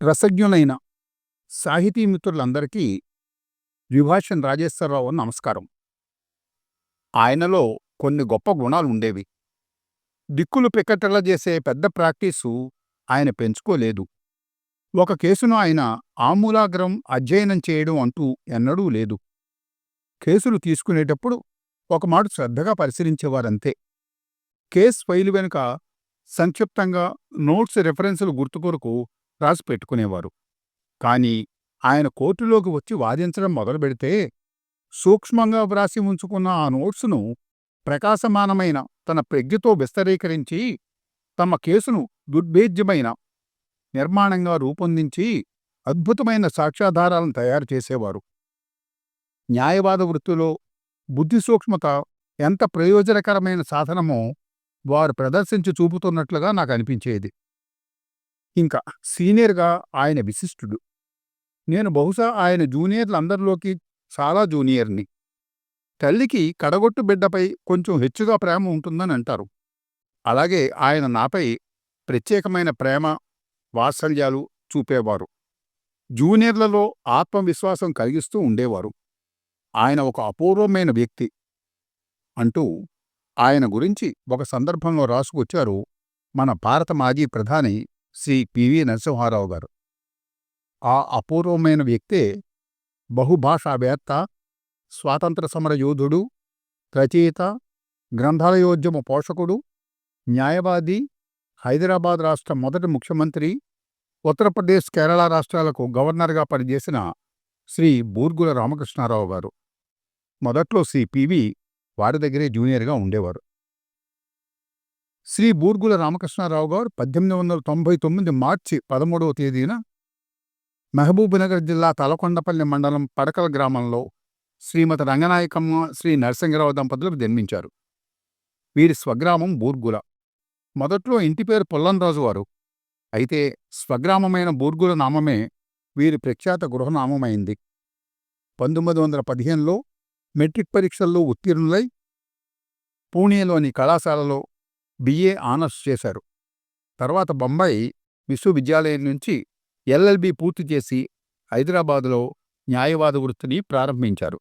రసజ్ఞులైన సాహితీ మిత్రులందరికీ ద్విభాషన్ రాజేశ్వరరావు నమస్కారం. ఆయనలో కొన్ని గొప్ప గుణాలు ఉండేవి. దిక్కులు పిక్కటలా చేసే పెద్ద ప్రాక్టీసు ఆయన పెంచుకోలేదు. ఒక కేసును ఆయన ఆమూలాగ్రం అధ్యయనం చేయడం అంటూ ఎన్నడూ లేదు. కేసులు తీసుకునేటప్పుడు ఒక మాట శ్రద్ధగా పరిశీలించేవారంతే. కేస్ ఫైలు వెనుక సంక్షిప్తంగా నోట్స్ రెఫరెన్సులు గుర్తుకొరకు రాసి పెట్టుకునేవారు. కాని ఆయన కోర్టులోకి వచ్చి వాదించడం మొదలుపెడితే సూక్ష్మంగా వ్రాసి ఉంచుకున్న ఆ నోట్సును ప్రకాశమానమైన తన ప్రజ్ఞతో విస్తరీకరించి తమ కేసును దుర్భేద్యమైన నిర్మాణంగా రూపొందించి అద్భుతమైన సాక్ష్యాధారాలను తయారు చేసేవారు. న్యాయవాద వృత్తిలో బుద్ధి సూక్ష్మత ఎంత ప్రయోజనకరమైన సాధనమో వారు ప్రదర్శించి చూపుతున్నట్లుగా నాకు అనిపించేది. ఇంకా సీనియర్గా ఆయన విశిష్టుడు. నేను బహుశా ఆయన జూనియర్లందరిలోకి చాలా జూనియర్ని. తల్లికి కడగొట్టు బిడ్డపై కొంచెం హెచ్చుగా ప్రేమ ఉంటుందని అంటారు. అలాగే ఆయన నాపై ప్రత్యేకమైన ప్రేమ వాత్సల్యాలు చూపేవారు. జూనియర్లలో ఆత్మవిశ్వాసం కలిగిస్తూ ఉండేవారు. ఆయన ఒక అపూర్వమైన వ్యక్తి. అంటూ ఆయన గురించి ఒక సందర్భంలో రాసుకొచ్చారు మన భారత మాజీ ప్రధాని శ్రీ పివి నరసింహారావు గారు. ఆ అపూర్వమైన వ్యక్తే బహుభాషావేత్త స్వాతంత్ర సమర యోధుడు రచయిత గ్రంథాలయోద్యమ పోషకుడు న్యాయవాది హైదరాబాద్ రాష్ట్ర మొదటి ముఖ్యమంత్రి ఉత్తరప్రదేశ్ కేరళ రాష్ట్రాలకు గవర్నర్గా పనిచేసిన శ్రీ బూర్గుల రామకృష్ణారావు గారు. మొదట్లో శ్రీ పివి వారి దగ్గరే జూనియర్గా ఉండేవారు. శ్రీ బూర్గుల రామకృష్ణారావు గారు పద్దెనిమిది వందల తొంభై తొమ్మిది మార్చి పదమూడవ తేదీన మహబూబ్నగర్ జిల్లా తలకొండపల్లి మండలం పడకల గ్రామంలో శ్రీమతి రంగనాయకమ్మ శ్రీ నరసింహరావు దంపతులకు జన్మించారు. వీరి స్వగ్రామం బూర్గుల. మొదట్లో ఇంటి పేరు పుల్లంరాజు వారు. అయితే స్వగ్రామమైన బూర్గుల నామమే వీరి ప్రఖ్యాత గృహనామమైంది. పంతొమ్మిది వందల పదిహేనులో మెట్రిక్ పరీక్షల్లో ఉత్తీర్ణులై పూణేలోని కళాశాలలో బిఏ ఆనర్స్ చేశారు. తర్వాత బొంబాయి విశ్వవిద్యాలయం నుంచి ఎల్ఎల్బి పూర్తి చేసి హైదరాబాదులో న్యాయవాద వృత్తిని ప్రారంభించారు.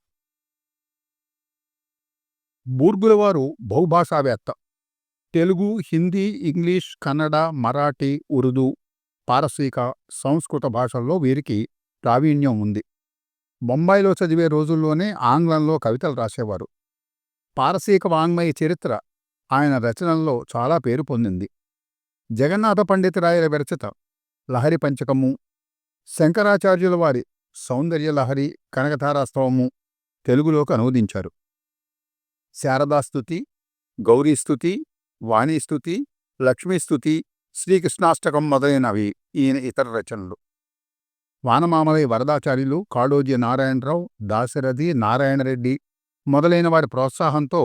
బూర్గులవారు బహుభాషావేత్త. తెలుగు హిందీ ఇంగ్లీష్ కన్నడ మరాఠీ ఉర్దూ పారసీక సంస్కృత భాషల్లో వీరికి ప్రావీణ్యం ఉంది. బొంబాయిలో చదివే రోజుల్లోనే ఆంగ్లంలో కవితలు రాసేవారు. పారసీక వాంగ్మయ చరిత్ర ఆయన రచనల్లో చాలా పేరు పొందింది. జగన్నాథ పండితరాయల విరచిత లహరి పంచకము శంకరాచార్యుల వారి సౌందర్య లహరి కనకతారాస్తవము తెలుగులోకి అనువదించారు. శారదాస్తుతి గౌరీస్తుతి వాణీస్తుతి లక్ష్మీస్తుతి శ్రీకృష్ణాష్టకం మొదలైనవి ఈయన ఇతర రచనలు. వానమామలై వరదాచార్యులు కాళోజీ నారాయణరావు దాశరథి నారాయణరెడ్డి మొదలైన వారి ప్రోత్సాహంతో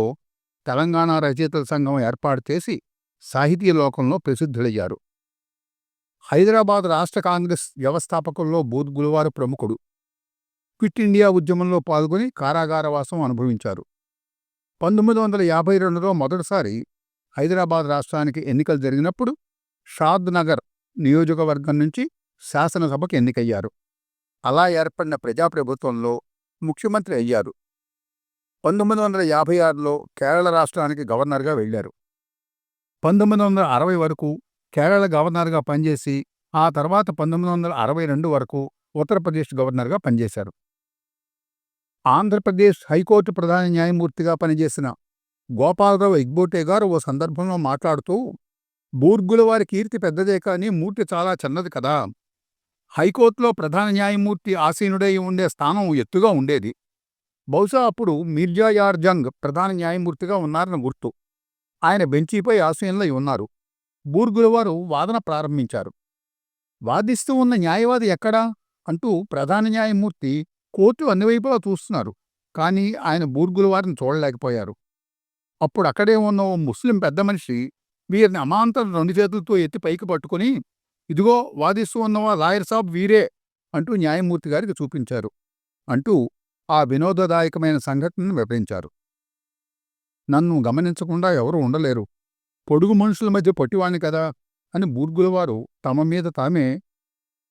తెలంగాణ రచయితల సంఘం ఏర్పాటు చేసి సాహితీ లోకంలో ప్రసిద్ధులయ్యారు. హైదరాబాద్ రాష్ట్ర కాంగ్రెస్ వ్యవస్థాపకుల్లో బూద్గులవారు ప్రముఖుడు. క్విట్ ఇండియా ఉద్యమంలో పాల్గొని కారాగారవాసం అనుభవించారు. పంతొమ్మిది వందల యాభై రెండులో మొదటిసారి హైదరాబాద్ రాష్ట్రానికి ఎన్నికలు జరిగినప్పుడు షాద్ నగర్ నియోజకవర్గం నుంచి శాసనసభకు ఎన్నికయ్యారు. అలా ఏర్పడిన ప్రజాప్రభుత్వంలో ముఖ్యమంత్రి అయ్యారు. పంతొమ్మిది వందల యాభై ఆరులో కేరళ రాష్ట్రానికి గవర్నర్గా వెళ్ళారు పంతొమ్మిది వందల అరవై వరకు కేరళ గవర్నర్గా పనిచేసి ఆ తర్వాత పంతొమ్మిది వందల అరవై రెండు వరకు ఉత్తరప్రదేశ్ గవర్నర్గా పనిచేశారు. ఆంధ్రప్రదేశ్ హైకోర్టు ప్రధాన న్యాయమూర్తిగా పనిచేసిన గోపాలరావు ఎగ్బోటే గారు ఓ సందర్భంలో మాట్లాడుతూ బూర్గుల వారి కీర్తి పెద్దదే కానీ మూర్తి చాలా చిన్నది కదా. హైకోర్టులో ప్రధాన న్యాయమూర్తి ఆసీనుడై ఉండే స్థానం ఎత్తుగా ఉండేది. బహుశా అప్పుడు మిర్జా యార్ జంగ్ ప్రధాన న్యాయమూర్తిగా ఉన్నారని గుర్తు. ఆయన బెంచీపై ఆశయంలో ఉన్నారు. బూర్గులవారు వాదన ప్రారంభించారు. వాదిస్తూ ఉన్న న్యాయవాది ఎక్కడా? అంటూ ప్రధాన న్యాయమూర్తి కోర్టు అన్ని వైపులా చూస్తున్నారు. కానీ ఆయన బూర్గులవారిని చూడలేకపోయారు. అప్పుడు అక్కడే ఉన్న ఓ ముస్లిం పెద్ద మనిషి వీరిని అమాంతరం రెండు చేతులతో ఎత్తి పైకి పట్టుకుని ఇదిగో వాదిస్తూ ఉన్నవా లాయర్ సాబ్ వీరే అంటూ న్యాయమూర్తి గారికి చూపించారు. అంటూ ఆ వినోదదాయకమైన సంఘటనను వివరించారు. నన్ను గమనించకుండా ఎవరూ ఉండలేరు. పొడుగు మనుషుల మధ్య పొట్టివాణ్ణి కదా అని బూర్గులవారు తమ మీద తామే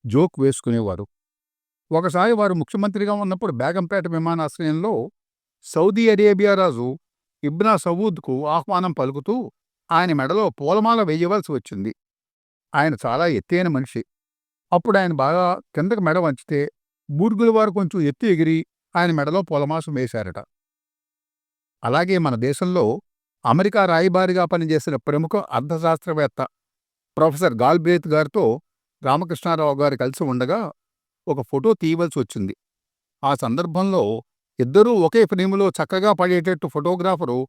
జోక్ వేసుకునేవారు. ఒకసారి వారు ముఖ్యమంత్రిగా ఉన్నప్పుడు బేగంపేట విమానాశ్రయంలో సౌదీ అరేబియా రాజు ఇబ్నా సవూద్కు ఆహ్వానం పలుకుతూ ఆయన మెడలో పూలమాల వేయవలసి వచ్చింది. ఆయన చాలా ఎత్తైన మనిషి. అప్పుడు ఆయన బాగా కిందకి మెడ వంచితే బూర్గుల వారు కొంచెం ఎత్తు ఎగిరి ఆయన మెడలో పూలమాసం వేశారట. అలాగే మన దేశంలో అమెరికా రాయబారిగా పనిచేసిన ప్రముఖ అర్థశాస్త్రవేత్త ప్రొఫెసర్ గాల్బ్రేత్ గారితో రామకృష్ణారావు గారు కలిసి ఉండగా ఒక ఫోటో తీయవలసి వచ్చింది. ఆ సందర్భంలో ఇద్దరూ ఒకే ఫ్రేములో చక్కగా పడేటట్టు ఫోటోగ్రాఫరు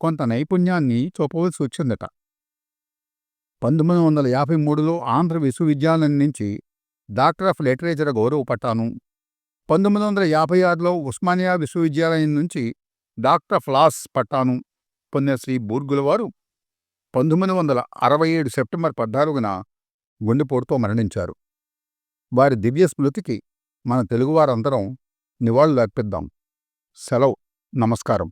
కొంత నైపుణ్యాన్ని చూపవలసి వచ్చిందట. పంతొమ్మిది వందల యాభై మూడులో ఆంధ్ర విశ్వవిద్యాలయం నుంచి డాక్టర్ ఆఫ్ లిటరేచర్ గౌరవ పట్టాను పంతొమ్మిది వందల యాభై ఆరులో ఉస్మానియా విశ్వవిద్యాలయం నుంచి డాక్టర్ ఆఫ్ లాస్ పట్టాను పొందిన శ్రీ బూర్గుల వారు పంతొమ్మిది వందల అరవై ఏడు సెప్టెంబర్ పద్నాలుగున గుండెపోటుతో మరణించారు. వారి దివ్య స్మృతికి మన తెలుగువారందరం నివాళులు అర్పిద్దాం సెలవు. నమస్కారం.